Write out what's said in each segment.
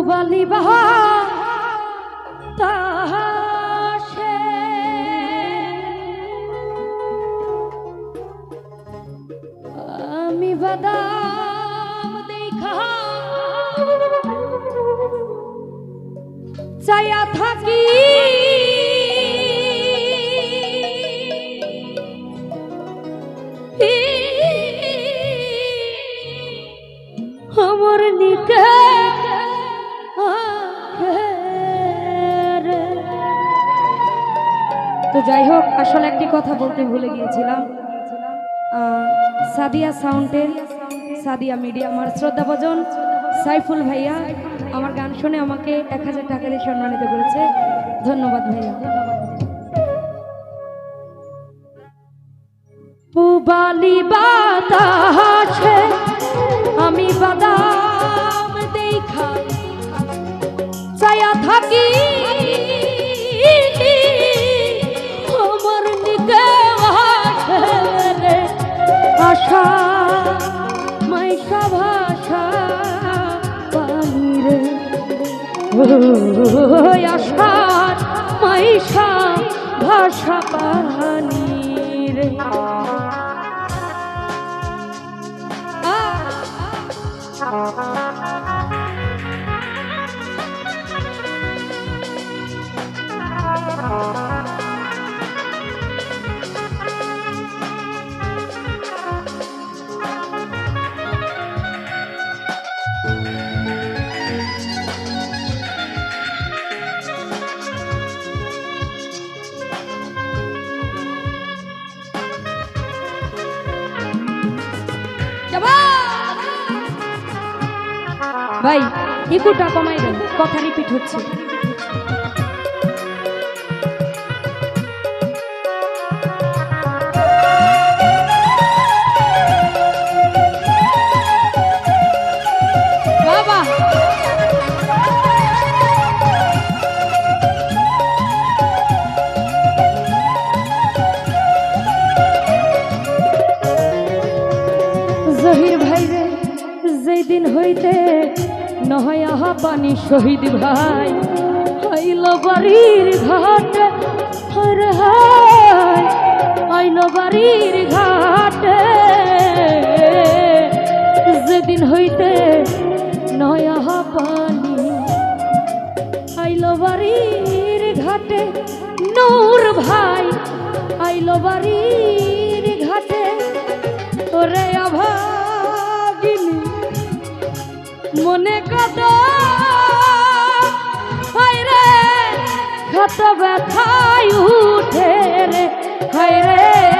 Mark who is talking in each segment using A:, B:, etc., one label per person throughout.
A: পুবালি বাহা আমি বাদাম দেখা চাইয়া থাকি তো যাই হোক, আসলে একটি কথা বলতে ভুলে গিয়েছিলাম। সাদিয়া সাউন্ডের সাদিয়া মিডিয়া আমার শ্রদ্ধাভজন সাইফুল ভাইয়া আমার গান শুনে আমাকে এক হাজার টাকা দিয়ে সম্মানিত করেছে। ধন্যবাদ ভাইয়া। পুবালি বাতাসে আমি বাদাম দেখা চায়া থাকি আশার মাইশা ভাষা পানি রে। ভাই ইকুটা কমাই দেন কথা রিপিট হচ্ছে। নহয় আহা পানি শহীদ ভাই? আইল বাড়ির ঘাট, হরে আইল বাড়ির ঘাটে। যেদিন হইতে নয় পানি আইল বাড়ির ঘাটে, নূর ভাই আইল বাড়ির ঘাটে। ওরে অভাগিনী মনে কত হয় কত ব্যথায় উঠে রে। হায় রে।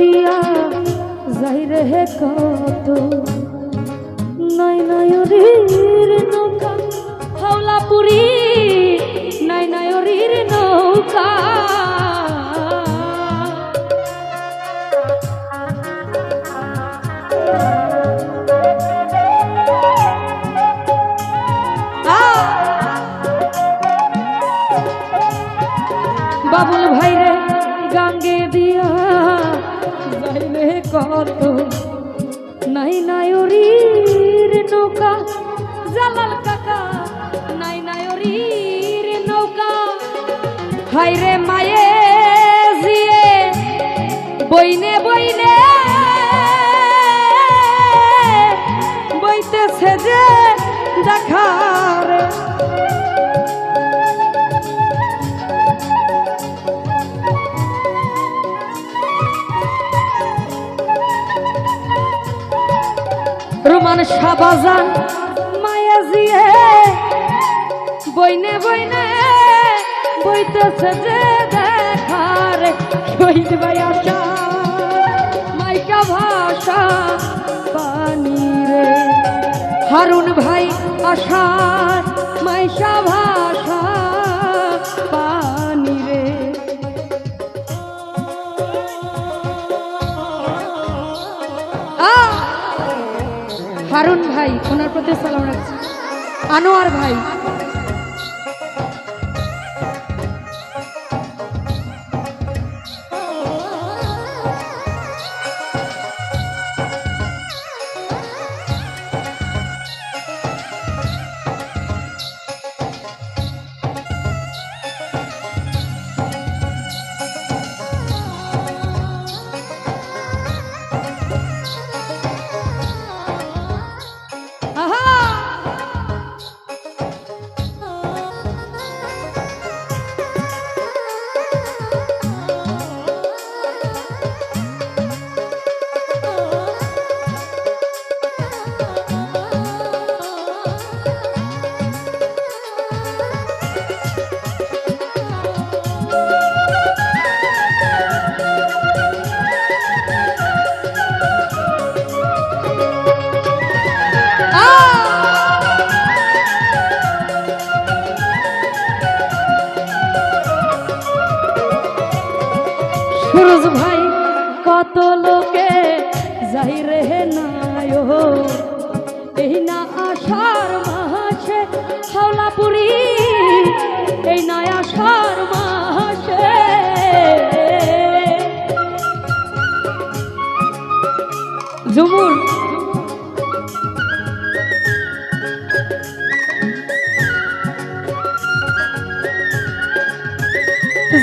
A: দিয়া যাই রে কত? নাই নায়রীর নৌকা হাওলা পুরী নাই নায়রীর নৌকা। জালাল কাকা, নাই নায়রির নৌকা। হাই রে মায়ে জিয়ে, বইনে বইনে। বইতেছে যে দেখার। রোমান শাহবাজান বইনে বইনে বইতেছে যে দেখার ভাই আশা মাইকা ভাষা পানি রে। হারুন ভাই আশা মাইশা ভাষা পানি রে। হারুন ভাই, ওনার প্রতি সালাম রাখছি। আনোয়ার ভাই আষাঢ় মাসে, হাওলাপুরি, এই না আষাঢ় মাসে। ঝুমুর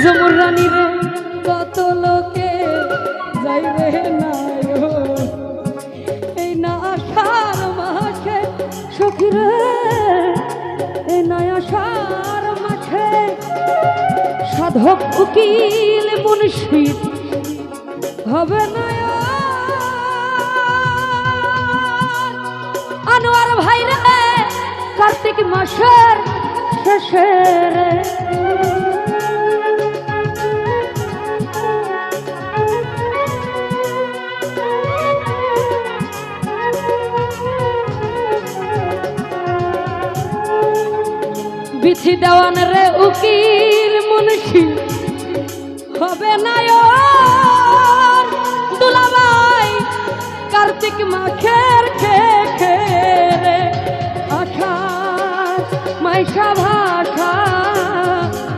A: ঝুমুর রানী রে, কত লোকে যাই রে সখী রে এই না আষাঢ় মাসে সাধক উকিল মুন্সি হবে না আনোয়ার ভাইরে কার্তিক মাসের শেষে বিথি দেওয়ান রে উকিল মুন্সি। হবে না ওর দুলাভাই কার্তিক মাখের খে খে রে আশা, মাইশা ভাষা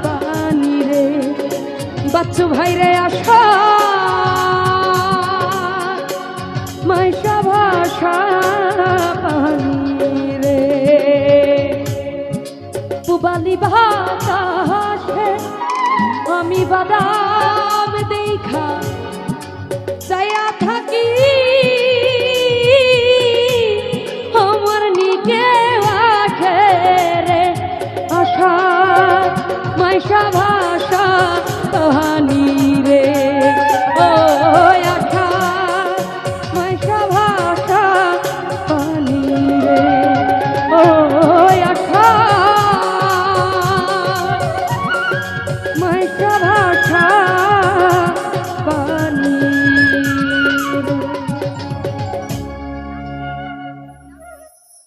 A: পানি রে। বাচ্চু ভাই রে আশা পুবালি বাতাসে আমি বাদাম দেখা চায়া থাকি